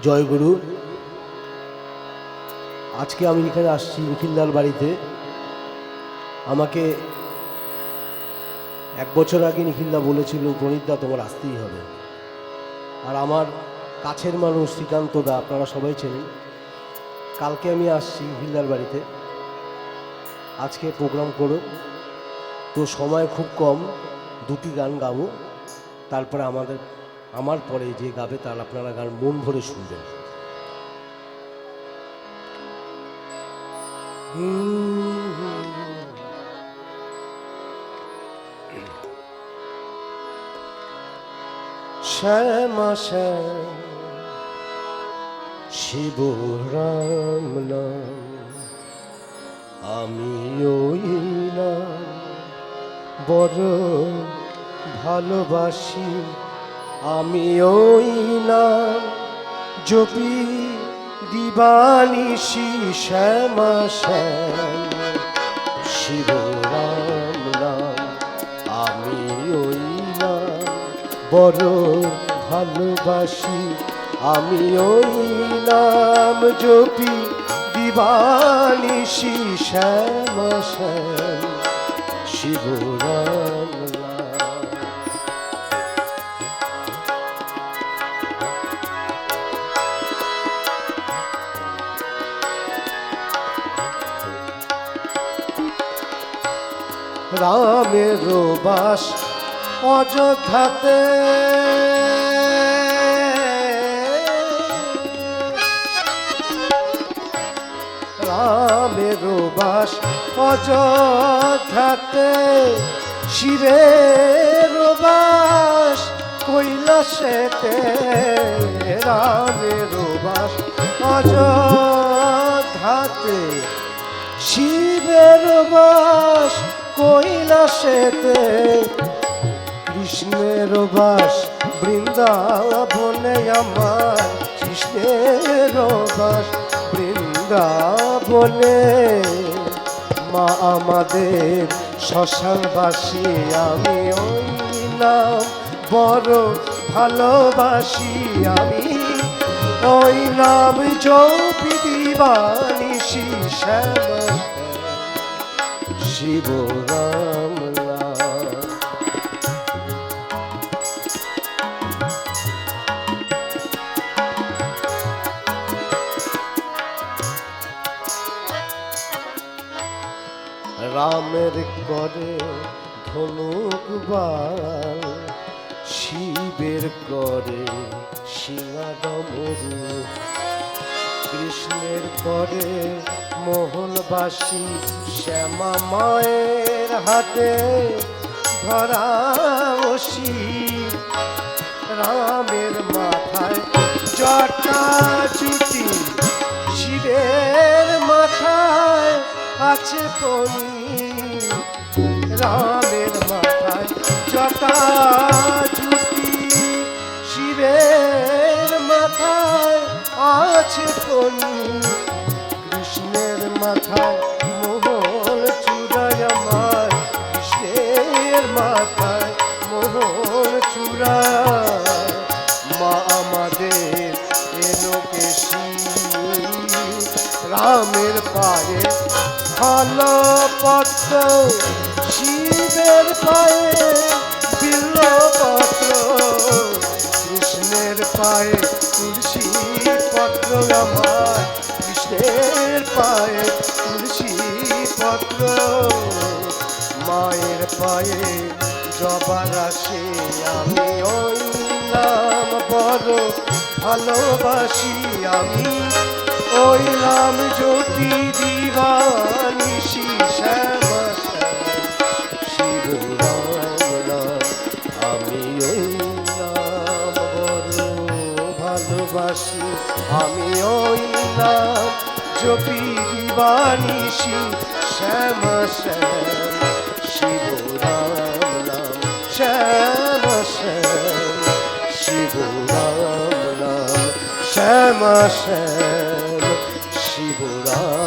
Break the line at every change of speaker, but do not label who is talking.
জয়গুরু আজকে আমি এখানে আসছি নিখিলদার বাড়িতে। আমাকে এক বছর আগে নিখিলদা বলেছিল প্রণীতদা তোমার আসতেই হবে। আর আমার কাছের মানুষ শ্রীকান্ত দা আপনারা সবাই চেনেন। কালকে আমি আসছি নিখিলদার বাড়িতে। আজকে প্রোগ্রাম করো। তো সময় খুব কম, দুটি গান গাবো। তারপরে আমাদের আমার পরে যে গাবে তার আপনারা গান মন ভরে শুনবেন। শ্যামা শিব রাম নাম আমি ওই নাম বড় ভালোবাসি আমি ওই নাম জপি দিবানিশি শ্যামা শ্যাম। শিব নাম আমি ওই নাম বড় ভালোবাসি। আমি ওই নাম জপি দিবানিশি শ্যামা শ্যাম। শিব রামের বাস অযোধ্যাতে। রামের বাস অযোধ্যাতে শিবের বাস কৈলাসেতে। রামের বাস অযোধ্যাতে শিবের বাস কৈলাসেতে কৃষ্ণের বাস বৃন্দাবনে আমার, কৃষ্ণের বাস বৃন্দাবনে। মা আমাদের শ্মশানবাসী, আমি ওই নাম বড় ভালোবাসি, আমি ওই নাম দিবানিশি শ্যাম। শিব রামের করে ধনুক বাল, শিবের করে সিংহাডমরু কৃষ্ণের করে মোহনবাসী শ্যামা মায়ের হাতে ধরা ওসি রামের মাথায় জটা জুটি শিবের মাথায় আছে পনি রামের মাথায় জটা শিবের মাথায় আছে পনি ভালো পত্র শিবের পায়ে বিল্ল পত্র কৃষ্ণের পায়ে তুলসী পত্র আমার, কৃষ্ণের পায়ে তুলসী পত্র মায়ের পায়ে জবার আসে আমি ওই নাম বড় ভালোবাসি, আমি ওই নাম জ্যোতি দিবানিশি শ্যামা শিব আমি ওই নাম বড় ভালোবাসি আমি ওই নাম জপি দিবানিশি শ্যাম শ্যাম শিব রাম নাম শ্যাম শ্যাম শিব রাম নাম শ্যাম শ্যাম 불안